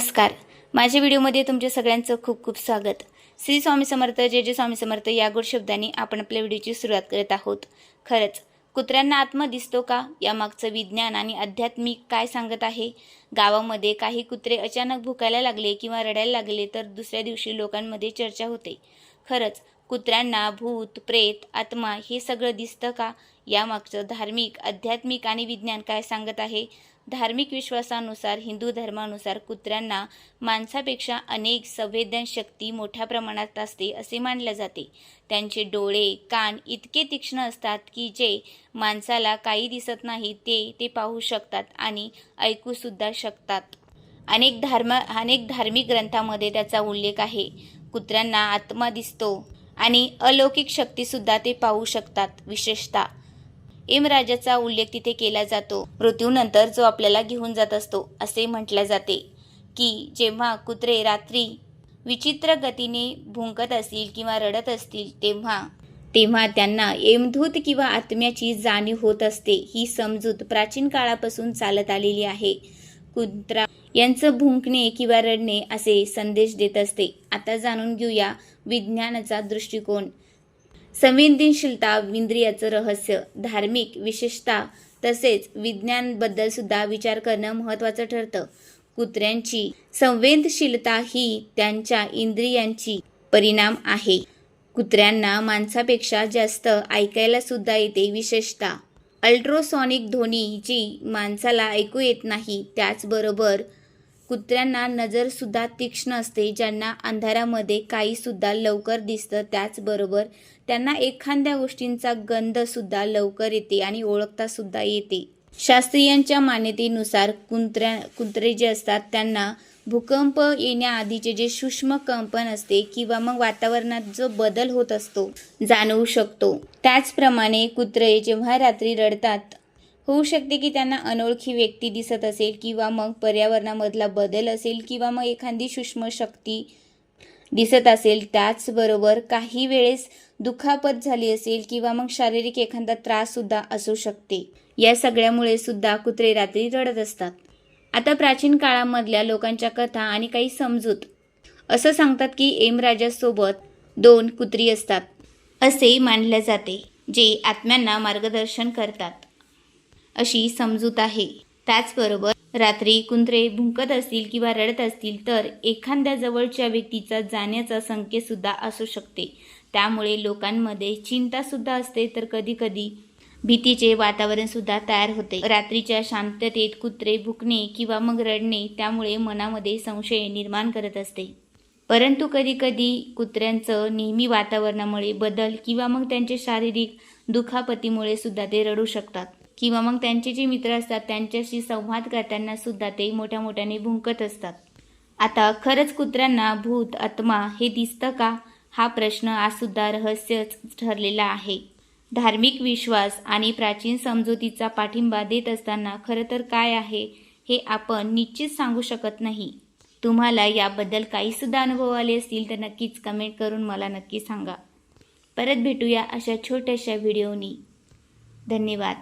नमस्कार. माझ्या व्हिडिओमध्ये तुमच्या सगळ्यांचं खूप खूप स्वागत. श्री स्वामी समर्थ जय जय स्वामी समर्थ या गोड शब्दांनी आपण आपल्या व्हिडिओची सुरुवात करत आहोत. खरंच कुत्र्यांना आत्मा दिसतो का? यामागचं विज्ञान आणि आध्यात्मिक काय सांगत आहे? गावामध्ये काही कुत्रे अचानक भुकायला लागले किंवा रडायला लागले तर दुसऱ्या दिवशी लोकांमध्ये चर्चा होते. खरंच कुत्र्यांना भूत प्रेत आत्मा हे सगळं दिसतं का? यामागचं धार्मिक आध्यात्मिक आणि विज्ञान काय सांगत आहे? धार्मिक विश्वासानुसार हिंदू धर्मानुसार कुत्र्यांना माणसापेक्षा अनेक संवेदनशक्ती मोठ्या प्रमाणात असते असे मानले जाते. त्यांचे डोळे कान इतके तीक्ष्ण असतात की जे माणसाला काही दिसत नाही ते ते पाहू शकतात आणि ऐकूसुद्धा शकतात. अनेक धर्म अनेक धार्मिक ग्रंथामध्ये त्याचा उल्लेख आहे. कुत्र्यांना आत्मा दिसतो आणि अलौकिक शक्तीसुद्धा ते पाहू शकतात विशेषतः राजाचा उल्लेख तिथे केला जातो. मृत्यूनंतर जो आपल्याला घेऊन जात असतो असे म्हटले जाते की जेव्हा कुत्रे रात्री विचित्र गतीने भुंकत असतील किंवा रडत असतील तेव्हा तेव्हा त्यांना यमधूत किंवा आत्म्याची जाणीव होत असते. ही समजूत प्राचीन काळापासून चालत आलेली आहे. कुत्रा यांचं भुंकणे किंवा रडणे असे संदेश देत असते. आता जाणून घेऊया विज्ञानाचा दृष्टिकोन. संवेदनशीलता इंद्रियाचं रहस्य धार्मिक विशेषता तसेच विज्ञानबद्दल सुद्धा विचार करणं महत्त्वाचं ठरतं. कुत्र्यांची संवेदनशीलता ही त्यांच्या इंद्रियांची परिणाम आहे. कुत्र्यांना माणसापेक्षा जास्त ऐकायला सुद्धा येते विशेषतः. अल्ट्रोसॉनिक ध्वनी जी माणसाला ऐकू येत नाही त्याचबरोबर कुत्र्यांना नजरसुद्धा तीक्ष्ण असते ज्यांना अंधारामध्ये काहीसुद्धा लवकर दिसतं त्याचबरोबर त्यांना एखाद्या गोष्टींचा गंधसुद्धा लवकर येते आणि ओळखतासुद्धा येते. शास्त्रीयांच्या मान्यतेनुसार कुंत्र्या कुत्रे जे असतात त्यांना भूकंप येण्याआधीचे जे सूक्ष्म कंपन असते किंवा मग वातावरणात जो बदल होत असतो जाणवू शकतो. त्याचप्रमाणे कुत्रे जेव्हा रात्री रडतात होऊ शकते की त्यांना अनोळखी व्यक्ती दिसत असेल किंवा मग पर्यावरणामधला बदल असेल किंवा मग एखादी सूक्ष्म शक्ती दिसत असेल त्याचबरोबर काही वेळेस दुखापत झाली असेल किंवा मग शारीरिक एखादा त्राससुद्धा असू शकते. या सगळ्यामुळे सुद्धा कुत्रे रात्री रडत असतात. आता प्राचीन काळामधल्या लोकांच्या कथा आणि काही समजूत असं सांगतात की एमराजासोबत दोन कुत्री असतात. असे मानले जाते जे आत्म्यांना मार्गदर्शन करतात. अशी समजूत आहे. त्याचबरोबर रात्री कुंत्रे भुंकत असतील किंवा रडत असतील तर एखाद्या जवळच्या व्यक्तीचा जाण्याचा संकेत सुद्धा असू शकते. त्यामुळे लोकांमध्ये चिंता सुद्धा असते. तर कधी कधी भीतीचे वातावरण सुद्धा तयार होते. रात्रीच्या शांततेत कुत्रे भुकणे किंवा मग रडणे त्यामुळे मनामध्ये संशय निर्माण करत असते. परंतु कधी कधी कुत्र्यांचं नेहमी वातावरणामुळे बदल किंवा मग त्यांचे शारीरिक दुखापतीमुळे सुद्धा ते रडू शकतात. किंवा मग त्यांचे जे मित्र असतात त्यांच्याशी संवाद करताना सुद्धा ते मोठ्या मोठ्याने भुंकत असतात. आता खरंच कुत्र्यांना भूत आत्मा हे दिसतं का? हा प्रश्न आज सुद्धा रहस्यच ठरलेला आहे. धार्मिक विश्वास आणि प्राचीन समजुतीचा पाठिंबा देत असताना खरं तर काय आहे हे आपण निश्चित सांगू शकत नाही. तुम्हाला याबद्दल काहीसुद्धा अनुभव आले असतील तर नक्कीच कमेंट करून मला नक्की सांगा. परत भेटूया अशा छोट्याशा व्हिडिओनी. धन्यवाद.